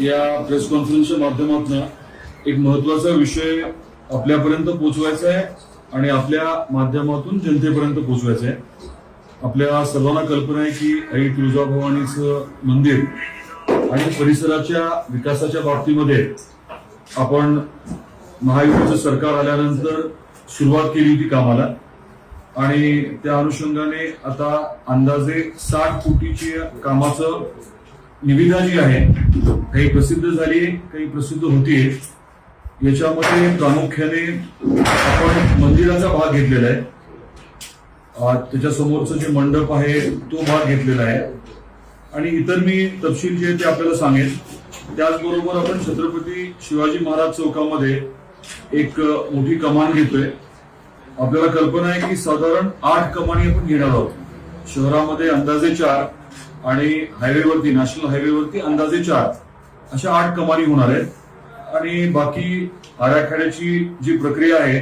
या प्रेस कॉन्फरन्सच्या माध्यमातून एक महत्त्वाचा विषय आपल्यापर्यंत पोचवायचा आहे आणि आपल्या माध्यमातून जनतेपर्यंत पोहोचवायचा आहे. आपल्या सर्वांना कल्पना आहे की आई तुळजाभवानीचं मंदिर आणि परिसराच्या विकासाच्या बाबतीमध्ये आपण महायुतीचं सरकार आल्यानंतर सुरुवात केली होती कामाला. आणि त्या अनुषंगाने आता अंदाजे साठ कोटीची कामाचं निविदा जी आहे काही प्रसिद्ध झाली काही प्रसिद्ध होतीये याच्यामध्ये प्रामुख्याने आपण मंदिराचा भाग घेतलेला आहे. अं, त्याच्या समोरचं जे मंडप आहे तो भाग घेतलेला आहे. आणि इतर मी तपशील जे आहे ते आपल्याला सांगेन. त्याचबरोबर आपण छत्रपती शिवाजी महाराज चौकामध्ये एक मोठी कमान घेतोय. आपल्याला कल्पना आहे की साधारण आठ कमानी आपण घेणार आहोत. शहरामध्ये अंदाजे चार. आणि हायवेवरती नॅशनल हायवेवरती अंदाजे चार. अशा आठ कमानी होणार आहेत. आणि बाकी आराखड्याची जी प्रक्रिया आहे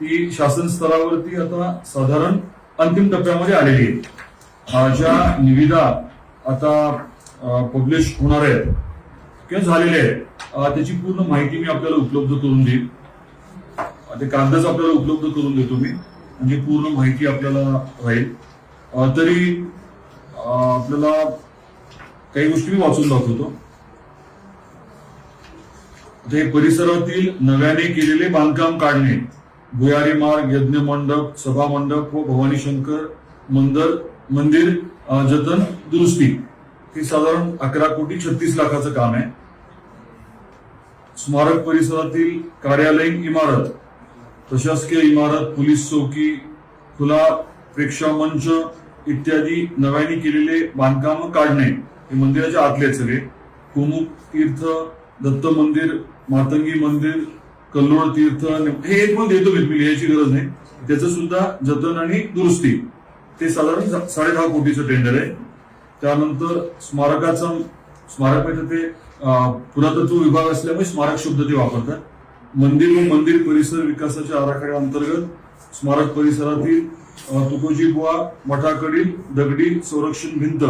ती शासन स्तरावरती आता साधारण अंतिम टप्प्यामध्ये आलेली आहे. ज्या निविदा आता पब्लिश होणार आहेत. किंवा झालेले आहेत. त्याची पूर्ण माहिती मी आपल्याला उपलब्ध करून देईन. ते कागदच आपल्याला उपलब्ध करून देतो मी. म्हणजे पूर्ण माहिती आपल्याला राहील. तरी आपल्याला काही गोष्टी मी वाचून दाखवतो. हे परिसरातील नव्याने केलेले बांधकाम काढणे. भुयारी मार्ग यज्ञ मंडप सभा मंडप व भवानी शंकर मंदिर मंदिर जतन दुरुस्ती. हे साधारण अकरा कोटी छत्तीस लाखाचं काम आहे. स्मारक परिसरातील कार्यालयीन इमारत प्रशासकीय इमारत पोलीस चौकी खुला प्रेक्षा मंच इत्यादी नव्याने केलेले बांधकाम काढणे हे मंदिराच्या आतले आहेत सगळे कुमुक तीर्थ दत्त मंदिर मातंगी मंदिर कल्लोळ तीर्थ हे एक पण देतो मी लिहायची गरज नाही. त्याचं सुद्धा जतन आणि दुरुस्ती. ते साधारण साडे दहा कोटीचं टेंडर आहे. त्यानंतर स्मारकाचं स्मारक म्हणजे ते पुरातत्व विभाग असल्यामुळे स्मारक शब्द ते वापरतात. मंदिर व मंदिर परिसर विकासाच्या आराखड्याअंतर्गत स्मारक परिसरातील तुकोजी बुवा मठाकडील दगडी संरक्षण भिंत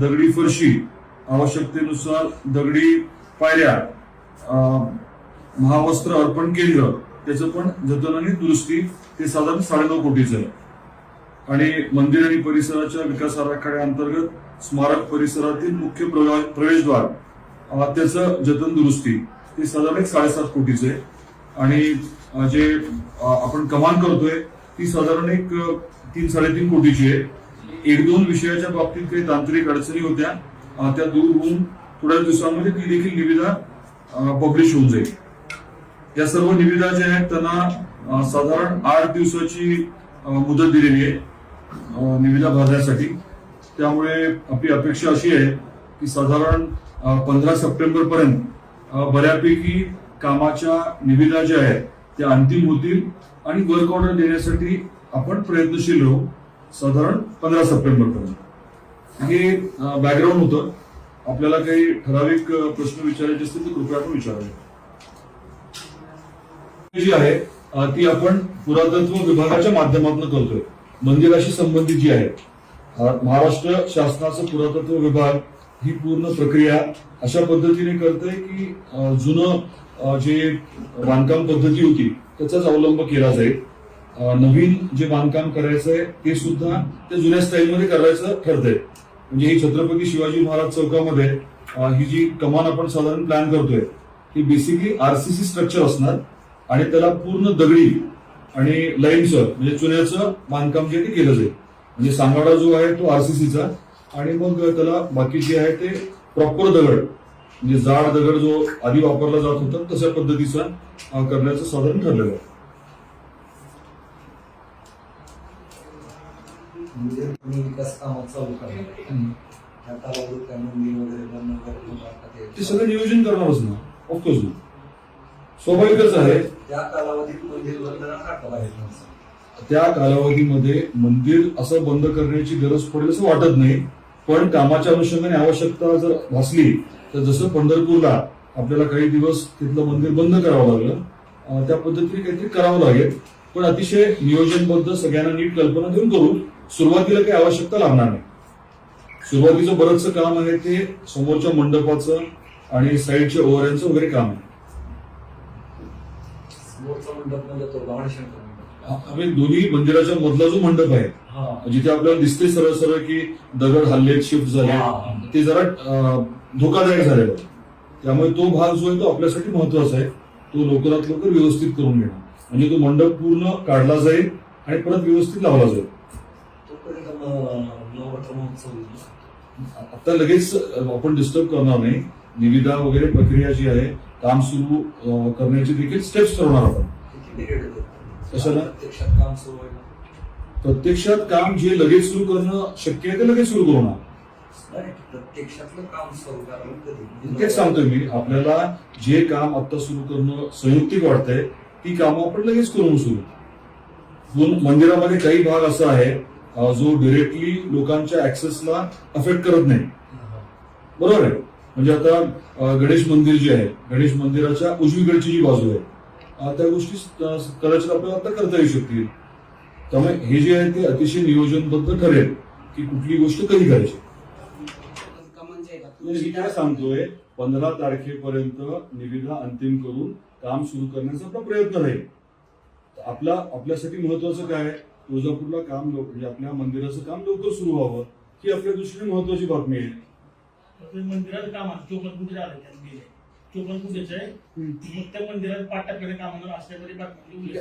दगडी फरशी आवश्यकतेनुसार दगडी पायऱ्या अं, महावस्त्र अर्पण केंद्र त्याचं पण जतन आणि दुरुस्ती ते साधारण साडेनऊ कोटीचं आहे. आणि मंदिर आणि परिसराच्या विकास आराखड्याअंतर्गत स्मारक परिसरातील मुख्य प्रवा- प्रवेशद्वार त्याचं जतन दुरुस्ती ते साधारण एक साडेसात कोटीचं आहे. आणि जे आपण कमान करतोय ती साधारण एक तीन साडेतीन कोटीची आहे. एक दोन विषयाच्या बाबतीत काही तांत्रिक अडचणी होत्या. त्या दूर होऊन थोड्या दिवसांमध्ये ती देखील निविदा पब्लिश होऊन जाईल. या सर्व निविदा ज्या आहेत त्यांना साधारण आठ दिवसाची मुदत दिलेली आहे निविदा भरण्यासाठी. त्यामुळे आपली अपेक्षा अशी आहे की साधारण पंधरा सप्टेंबर पर्यंत बऱ्यापैकी कामाच्या निविदा ज्या आहेत त्या अंतिम होतील आणि वर्क ऑर्डर देण्यासाठी आपण प्रयत्नशील राहू साधारण पंधरा सप्टेंबर पर्यंत हे बॅकग्राऊंड होतं. आपल्याला काही ठराविक प्रश्न विचारायचे असतील तर कृपया आपण विचारावे जी आहे ती आपण पुरातत्व विभागाच्या माध्यमातून करतोय. मंदिराशी संबंधित जी आहे महाराष्ट्र शासनाचं पुरातत्व विभाग ही पूर्ण प्रक्रिया अशा पद्धतीने करतोय की जुनं जे बांधकाम पद्धती होती त्याचाच अवलंब केला जाईल. नवीन जे बांधकाम करायचंय ते सुद्धा त्या जुन्या स्टाईलमध्ये करायचं ठरतंय. म्हणजे ही छत्रपती शिवाजी महाराज चौकामध्ये ही जी कमान आपण साधारण प्लॅन करतोय ही बेसिकली आरसीसी स्ट्रक्चर असणार आणि त्याला पूर्ण दगडी आणि लाईनचं म्हणजे चुन्याचं बांधकाम जे ते केलं जाईल. म्हणजे सांगाडा जो आहे तो आरसीसीचा आणि मग त्याला बाकी जे आहे ते प्रॉपर दगड म्हणजे जाड दगड जो आधी वापरला जात होता तशा पद्धतीचा करण्याचं साधारण ठरलेलं आहे. म्हणजे विकास ते. सगळं नियोजन करणारच ना ऑफकोर्स ना. स्वाभाविकच आहे. त्या कालावधीत मंदिर बंद. त्या कालावधीमध्ये मंदिर असं बंद करण्याची गरज पडेल असं वाटत नाही. पण कामाच्या अनुषंगाने आवश्यकता जर भासली तर जसं पंढरपूरला आपल्याला काही दिवस तिथलं मंदिर बंद करावं लागलं त्या पद्धतीने काहीतरी करावं लागेल. पण अतिशय नियोजनबद्ध सगळ्यांना नीट कल्पना देऊन करू सुरुवातीला काही आवश्यकता लागणार नाही. सुरुवातीचं बरंचसं काम आहे ते समोरच्या मंडपाचं आणि साईडच्या ओव्हऱ्यांचं वगैरे काम आहे. दोन्ही मंदिराच्या मधला जो मंडप आहे जिथे आपल्याला दिसते सरळ सरळ की दगड हल्ले शिफ्ट झाले. ते जरा धोकादायक झालेलं आहे. त्यामुळे तो भाग जो आहे तो आपल्यासाठी महत्त्वाचा आहे. तो लवकरात लवकर व्यवस्थित करून घेणं म्हणजे तो मंडप पूर्ण काढला जाईल आणि परत व्यवस्थित लावला जाईल. आता लगेच आपण डिस्टर्ब करणार नाही. निविदा वगैरे प्रक्रिया जी आहे काम सुरू करण्याची देखील स्टेप्स ठरवणार आपण. कशाला? प्रत्यक्षात काम सुरू व्हायला प्रत्यक्षात काम जे लगेच सुरू करणं शक्य आहे ते लगेच सुरू करू नका नाही प्रत्यक्षातलं काम सुरू करायला कधी. तेच सांगतोय मी. आपल्याला जे काम आता सुरू करणं संयुक्तिक वाटतंय ती कामं आपण लगेच करून सुरू. पण मंदिरामध्ये काही भाग असा आहे अं, जो डिरेक्टली लोकांच्या ऍक्सेसला अफेक्ट करत नाही. हा. बरोबर आहे? म्हणजे आता अं, गणेश मंदिर जे आहे गणेश मंदिराच्या उजवीकडची जी बाजू आहे त्या गोष्टी कदाचित आपल्याला आता करता येऊ शकतील. त्यामुळे हे जे आहे ते अतिशय नियोजनबद्ध ठरेल की कुठली गोष्ट कधी करायची. मी काय सांगतोय पंधरा तारखेपर्यंत निविदा अंतिम करून काम सुरू करण्याचा आपला प्रयत्न राहील. आपला आपल्यासाठी महत्वाचं काय तुळजापूरला काम म्हणजे आपल्या मंदिराचं काम लवकर सुरू व्हावं ही आपल्या दृष्टीने महत्वाची बातमी आहे. मंदिरात काम कुठेच आहे. मग त्या मंदिरात पाच कामाला असल्यामध्ये बातमी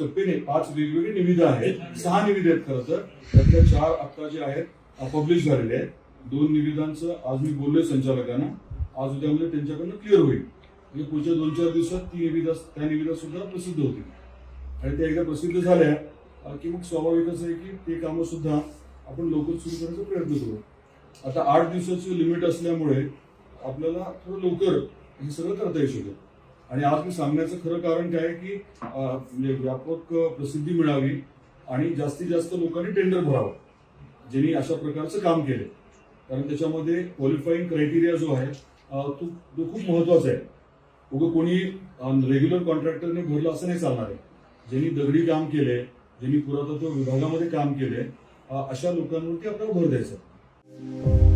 टप्पे नाही. पाच वेगवेगळी निविदा आहेत. सहा निविदा आहेत खरं तर. त्यातल्या चार आता जे आहेत पब्लिश झालेले आहेत. दोन निविदांचं आज मी बोललोय संचालकांना. आज उद्यामध्ये त्यांच्याकडनं क्लिअर होईल. म्हणजे पुढच्या दोन चार दिवसात ती निविदा त्या निविदा सुद्धा प्रसिद्ध होतील. आणि त्या एकदा प्रसिद्ध झाल्या की मग स्वाभाविकच आहे की ते कामं सुद्धा आपण लवकर सुरू करण्याचा प्रयत्न करू. आता आठ दिवसाची लिमिट असल्यामुळे आपल्याला थोडं लवकर हे सगळं करता येऊ शकेल आणि आज मी सांगण्याचं खरं कारण काय आहे की म्हणजे व्यापक प्रसिद्धी मिळावी आणि जास्तीत जास्त लोकांनी टेंडर भरावं ज्यांनी अशा प्रकारचं काम केले कारण त्याच्यामध्ये क्वालिफाईंग क्रायटेरिया जो आहे तो तो खूप महत्त्वाचा आहे. उगं कोणी रेग्युलर कॉन्ट्रॅक्टरने भरलं असं नाही चालणार आहे. ज्यांनी दगडी काम केले ज्यांनी पुरातत्व विभागामध्ये काम केले अशा लोकांवरती आपल्याला भर द्यायचा